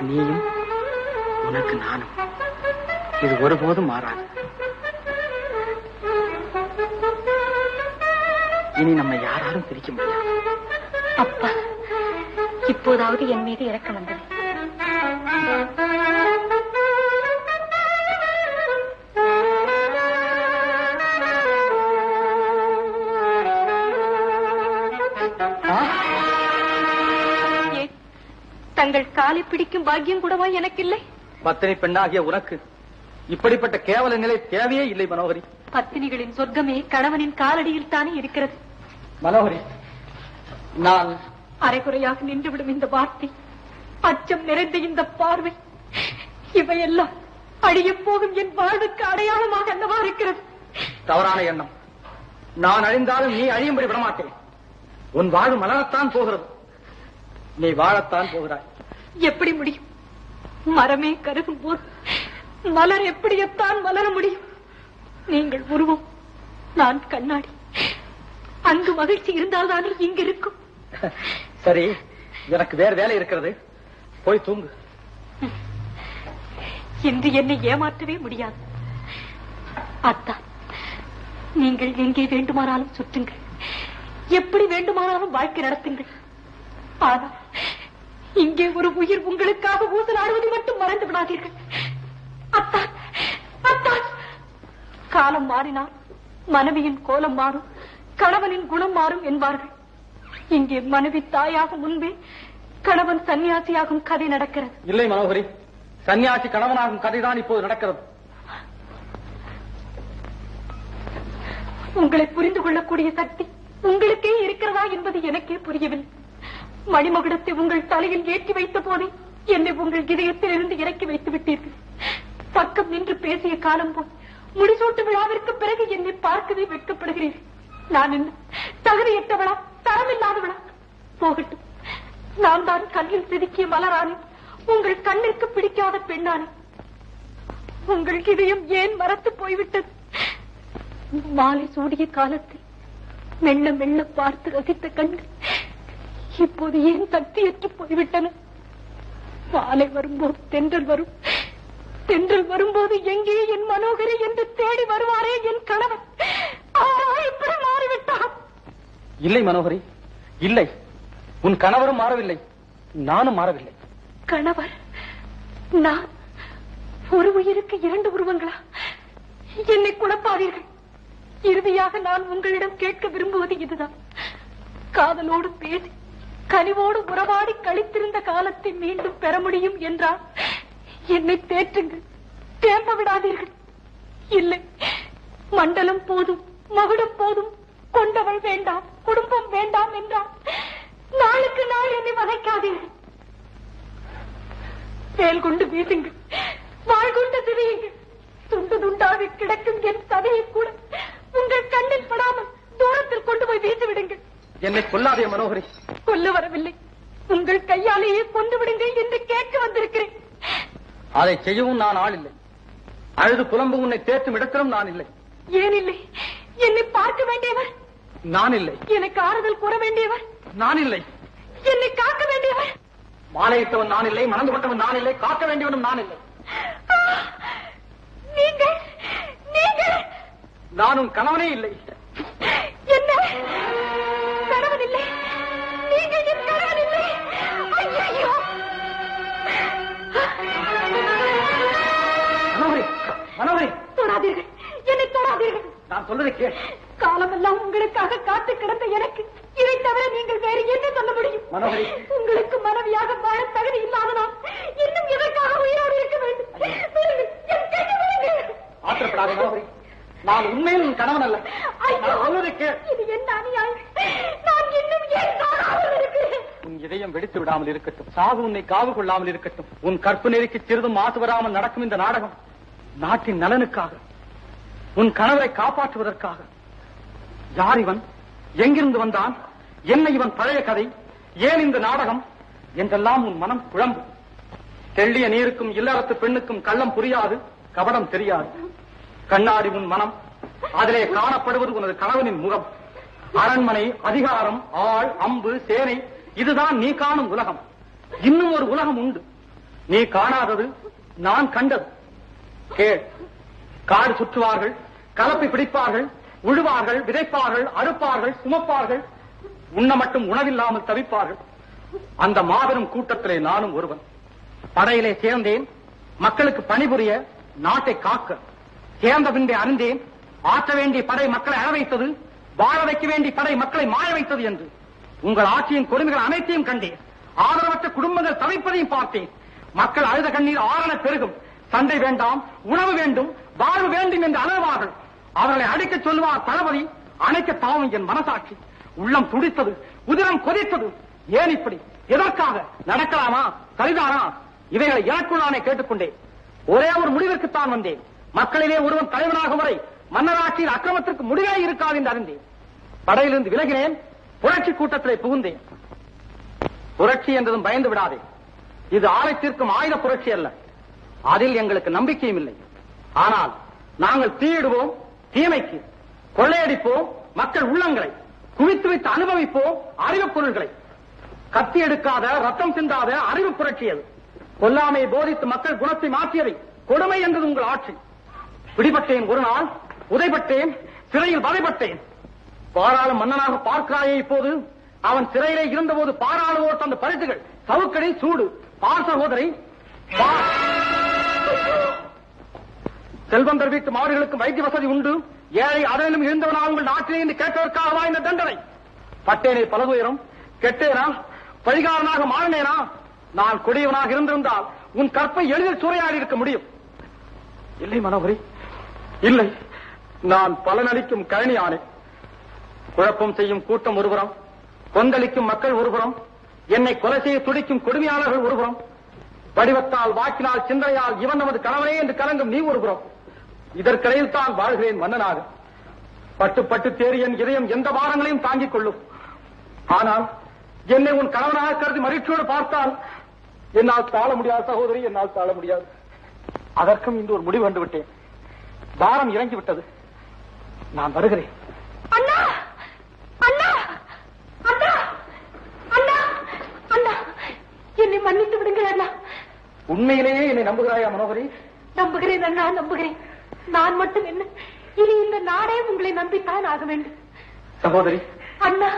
நீயும் உனக்கு நானும். இது ஒருபோதும் மாறாது. இனி நம்ம யாராலும் பிரிக்க முடியாது. அப்பா இப்போதாவது என் மீது இறக்கம் வந்தது. தங்கள் காலை பிடிக்கும் பாக்கியம் கூடவா எனக்கு இல்லை பத்தினி பெண்ணாகிய உனக்கு இப்படிப்பட்ட கேவல நிலை தேவையே இல்லை மனோகரி. பத்தினிகளின் சொர்க்கமே கணவனின் காலடியில் தானே இருக்கிறது. மனோகரி நான் அரைகுறையாக நின்றுவிடும் இந்த வார்த்தை அச்சம் நிறைந்த இந்த பார்வை இவையெல்லாம் அழியப் போகும் என் வாழ்வுக்கு அடையாளமாக அல்லவா இருக்கிறது? தவறான எண்ணம். நான் அழிந்தாலும் நீ அழியும்படி விடமாட்டேன். உன் வாழ்வு மலரத்தான் போகிறது. நீ வாழத்தான் போகிறாய். எப்படி முடியும்? மரமே கருகும் போது மலர் எப்படியத்தான் மலர முடியும்? நீங்கள் உருவம் நான் கண்ணாடி. அங்கு மகிழ்ச்சி இருந்தால்தானே இங்கு இருக்கும். சரி எனக்கு வேற வேலை இருக்கிறது. போய் தூங்கு. இன்று என்னை ஏமாற்றவே முடியாது. அத்தா நீங்கள் எங்கே வேண்டுமானாலும் சுற்றுங்கள். எப்படி வேண்டுமானாலும் வாழ்க்கை நடத்துங்கள். ஆனால் இங்கே ஒரு உயிர் உங்களுக்காக ஊசலாடுவதை மட்டும் மறந்து விடாதீர்கள். அத்தா அத்தா. காலம் மாறினால் மனைவியின் கோலம் மாறும் கணவனின் குணம் மாறும் என்பார்கள். இங்கே மனைவி தாயாக முன்பே கணவன் சன்னியாசியாகும் கதை நடக்கிறது. இல்லை மனோகரி சன்னியாசி கணவனாகும் கதைதான் இப்போது நடக்கிறது. உங்களை புரிந்து கொள்ளக்கூடிய சக்தி உங்களுக்கே இருக்கிறதா என்பது எனக்கே புரியவில்லை. மணிமகுடத்தை உங்கள் தலையில் ஏற்றி வைத்த போதே என்னை உங்கள் இதயத்தில் இருந்து இறக்கி வைத்து விட்டீர்கள். பக்கம் நின்று பேசிய காலம் போய் முடிசூட்டு விழாவிற்கு பிறகு என்னை பார்க்கவே வெட்கப்படுகிறீர்கள் நான் என்ன? தகுதியற்றவளா? தரமில்லாதவளா? போகட்டும். நான் தான் கண்ணில் செதுக்கிய மலரானே உங்கள் கண்ணிற்கு பிடிக்காத பெண்ணானே உங்கள் இதயம் ஏன் மறத்து போய்விட்டது? மாலை சூடிய காலத்தில் மெல்ல மெல்ல பார்த்து ரசித்த கண்கள் இப்போது ஏன் சக்தியற்று போய்விட்டன? மாலை வரும்போது தென்றல் வரும். தென்றல் வரும்போது எங்கே என் மனோகரி என்று தேடி வருவாரே என் கணவன்? இப்படி இல்லை மனோகரி இல்லை. உன் கணவரும் மாறவில்லை. நானும் மாறவில்லை. கணவர் நான் ஒரு உயிருக்கு இரண்டு உருவங்களா? என்னை குழப்பாதீர்கள். இறுதியாக நான் உங்களிடம் கேட்க விரும்புவது இதுதான். காதலோடு பேசி கனிவோடு உறவாடி கழித்திருந்த காலத்தை மீண்டும் பெற முடியும் என்றால் என்னை தேற்றுங்கள் தேம்ப விடாதீர்கள். இல்லை. மண்டலம் போதும் மகுடம் போதும். கொண்டவள் வேண்டாம் குடும்பம் வேண்டாம் என்றால் நாளுக்கு நாள் என்னை வதைக்காதீர்கள். வேல் கொண்டு வீசுங்கள். வாழ் கொண்டு திரியுங்கள். துண்டு துண்டாக கிடக்கும் என் சதையை கூட உங்கள் கண்ணில் படாமல் தூரத்தில் கொண்டு போய் வீசிவிடுங்கள். என்னை கொல்லாதே மனோகரி. கொல்ல வரவில்லை. உங்கள் கையாலேயே கொண்டு விடுங்கள் என்று கேட்க வந்திருக்கிறேன். அதை செய்யவும் நான் ஆள் இல்லை. அழுது புலம்பு உன்னை தேற்றும் இடத்திலும் நான் இல்லை. ஏன் இல்லை? என்னை பார்க்க வேண்டியவர்? நான் இல்லை. எனக்கு ஆறுதல் கூற வேண்டியவர்? நான் இல்லை. என்னை காக்க வேண்டியவர்? மாலையிட்டவன் நான் இல்லை மணந்து கொண்டவன் நான் இல்லை காக்க வேண்டியவனும் நான் இல்லை. நீங்கள் நீங்கள். நான் உன் கணவனே இல்லை. என்ன? மனோகரி! தொடாதீர்கள். என்னை தொடாதீர்கள். நான் சொல்வதை கேள். காலமெல்லாம் உங்களுக்காக காத்து கிடந்த எனக்கு இதை தவிர நீங்கள் வேறு என்ன சொல்ல முடியும்? மனோகரி. உங்களுக்கு மனைவியாக வாழ தகுதி இல்லாத நான் இன்னும் எதற்காக உயிரோடு இருக்க வேண்டும். ஆத்திரப்படாத மனோகரி. நான் உண்மையில் உன் கணவன் அல்ல. இது என்ன அநியாயம்? நான் இன்னும் உன் இதயம் வெடித்து விடாமல் இருக்கட்டும். சாவு உன்னை காவு கொள்ளாமல் இருக்கட்டும். உன் கற்பு நெறிக்கு சிறிதும் மாசு வராமல் நடக்கும் இந்த நாடகம். நாட்டின் நலனுக்காக உன் கணவரை காப்பாற்றுவதற்காக. யார் இவன் எங்கிருந்து வந்தான் என்ன இவன் பழைய கதை ஏன் இந்த நாடகம் என்றெல்லாம் உன் மனம் குழம்பும் தெள்ளிய நீருக்கும் இல்லறத்து பெண்ணுக்கும் கள்ளம் புரியாது கபடம் தெரியாது. கண்ணாடி உன் மனம் அதிலே காணப்படுவது உனது கணவனின் முகம். அரண்மனை அதிகாரம் ஆள் அம்பு சேனை இதுதான் நீ காணும் உலகம். இன்னும் ஒரு உலகம் உண்டு. நீ காணாதது நான் கண்டது. கேள். காடு சுற்றுவார்கள் கலப்பை பிடிப்பார்கள் உழுவார்கள் விதைப்பார்கள் அறுப்பார்கள் சுமப்பார்கள். உண்ண மட்டும் உணவில்லாமல் தவிப்பார்கள். அந்த மாபெரும் கூட்டத்திலே நானும் ஒருவன். படையிலே சேர்ந்தேன் மக்களுக்கு பணிபுரிய நாட்டை காக்க. சேர்ந்த பின்பே அறிந்தேன் ஆற்ற வேண்டிய படை மக்களை அற வைத்தது வாழ வைக்க வேண்டிய படை மக்களை மாய வைத்தது என்று. உங்கள் ஆட்சியின் கொடுமைகள் அனைத்தையும் கண்டேன். ஆதரவற்ற குடும்பங்கள் தவிப்பதையும் பார்த்தேன். மக்கள் அழுத கண்ணீர் ஆரண பெருகும். சண்டை வேண்டாம் உணவு வேண்டும் வாழ்வு வேண்டும் என்று அழுவார்கள் அவர்களை அடிக்க சொல்லுவார் தளபதி அணைக்க தாவும் என் மனசாட்சி. உள்ளம் துடித்தது உதிரம் கொதித்தது. ஏன் இப்படி? எதற்காக? நடக்கலாமா? சரிதானா? இவைகளை எனக்குள்ளானே கேட்டுக்கொண்டேன். ஒரே ஒரு முடிவிற்குத்தான் வந்தேன். மக்களிலே ஒருவன் தலைவனாக வரை மன்னராட்சியில் அக்கிரமத்திற்கு முடிவே இருக்காது என்று அறிந்தேன். படையிலிருந்து விலகினேன் புரட்சி கூட்டத்திலே புகுந்தேன். புரட்சி என்றதும் பயந்து விடாதே. இது ஆலயத்திற்கும் ஆயுத புரட்சி அல்ல. அதில் எங்களுக்கு நம்பிக்கையும் இல்லை. ஆனால் நாங்கள் தீயிடுவோம் தீமைக்கு கொள்ளையடிப்போம் மக்கள் உள்ளங்களை குவித்து வைத்து அனுபவிப்போம் அறிவுப் பொருள்களை. கத்தி எடுக்காத ரத்தம் சிந்தாத அறிவு புரட்சியது கொல்லாமை கொல்லாமையை போதித்து மக்கள் குணத்தை மாற்றியதை கொடுமை என்றது உங்கள் ஆட்சி. பிடிபட்டேன் ஒரு நாள் உதைப்பட்டேன் சிறையில் வதைப்பட்டேன் பாராளும் மன்னனாக பார்க்கிறாயே இப்போது. அவன் சிறையிலே இருந்தபோது பாராளுவோர் தந்த பரிசுகள் சவுக்கடை சூடு பார் சகோதரி பார். செல்வந்தர் வீட்டு மாடுகளுக்கு வைத்திய வசதி உண்டு. ஏழை அதனிலும் இருந்தவனா உங்கள் நாட்டிலே என்று கேட்டதற்காகவா இந்த தண்டனை? பட்டேனே பலதுயரம் கெட்டேனா? பழிகாரனாக மாறினேனா? நான் கொடியவனாக இருந்திருந்தால் உன் கற்பை எளிதில் சூறையாடி இருக்க முடியும். இல்லை மனோகரி. இல்லை நான் பலனளிக்கும் கழனி ஆணை குழப்பம் செய்யும் கூட்டம் ஒருபுறம் கொந்தளிக்கும் மக்கள் ஒருபுறம் என்னை கொலை செய்ய துடிக்கும் கொடுமையாளர்கள் ஒருபுறம் வடிவத்தால் வாக்கினால் சிந்தனையால் இவன் நமது கணவனே என்று கலங்கும் நீ ஒருபுறம். இதற்கிடையில் தான் வாழ்கிறேன் மன்னனாக. பட்டு பட்டு தேறி என் இதயம் எந்த பாரங்களையும் தாங்கிக் கொள்ளும். ஆனால் என்னை உன் கணவனாக கருதி மகிழ்ச்சியோடு பார்த்தால் என்னால் தாழ முடியாது சகோதரி என்னால் தாழ முடியாது. அதற்கும் இன்று ஒரு முடிவு வந்துவிட்டேன். பாரம் இறங்கி விட்டது நான் வருகிறேன். அண்ணா அண்ணா அண்ணா அண்ணா என்னை மன்னித்து விடுங்கள் அண்ணா உண்மையிலேயே என்னை நம்புகிறாயா மனோகரி? நம்புகிறேன் அண்ணா நம்புகிறேன். நான் மட்டும் என்ன? இனி இந்த நாடே உங்களை நம்பித்தான் ஆக வேண்டும். சகோதரி. அண்ணா